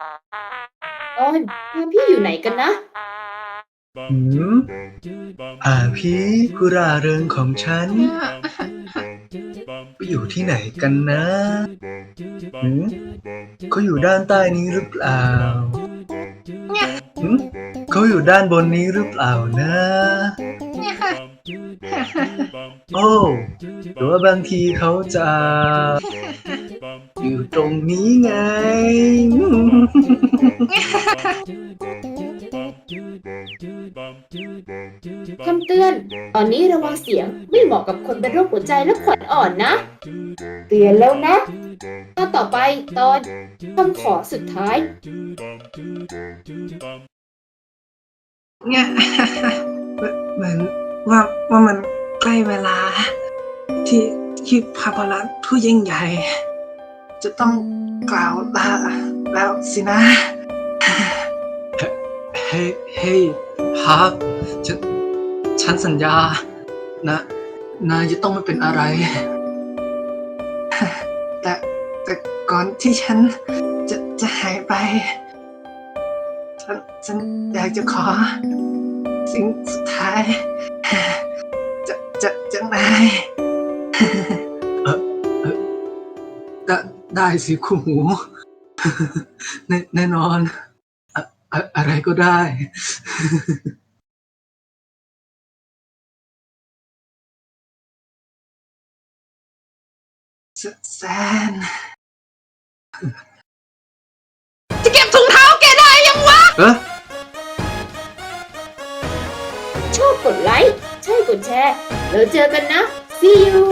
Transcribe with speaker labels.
Speaker 1: ตอนพาพี่อยู่ไหนกันนะ
Speaker 2: หืมอ่าพี่ผู้ร่าเริงของฉันไปอยู่ที่ไหนกันนะหืมเขาอยู่ด้านใต้นี้หรือเปล่าหืมเขาอยู่ด้านบนนี้หรือเปล่านะโอ้หรือว่าบางทีเขาจะ อยู่ตรงนี้ไง
Speaker 1: คำเตือน ตอนนี้ระวังเสียงไม่เหมาะกับคนเป็นโรคหัวใจและขวัญอ่อนนะ เตือนแล้วนะ ตอนต่อไปตอนคำขอสุดท้าย
Speaker 3: เนี่ยเหมือนว่าว่ามันใกล้เวลา ที่ที่พาพลัตผู้ยิ่งใหญ่ จะต้องกล่าวลาแล้วสินะ
Speaker 2: เฮ้ยเฮ้ยฮักฉันฉันสัญญา นะ นายจะต้องไม่เป็นอะไร
Speaker 3: แต่แต่ก่อนที่ฉันจะจะหายไป ฉันฉันอยากจะขอ สิ่งสุดท้าย จะจะจะนาย
Speaker 2: ได้ได้สิคู่หู แน่แน่นอน อะอะอะไรก็ได้
Speaker 3: แซน จะเก็บถุงเท้าแกได้ยังวะ
Speaker 2: เอ๊ะ
Speaker 1: ชอบกดไลค์ ใช่กดแชร์ แล้วเจอกันนะ see you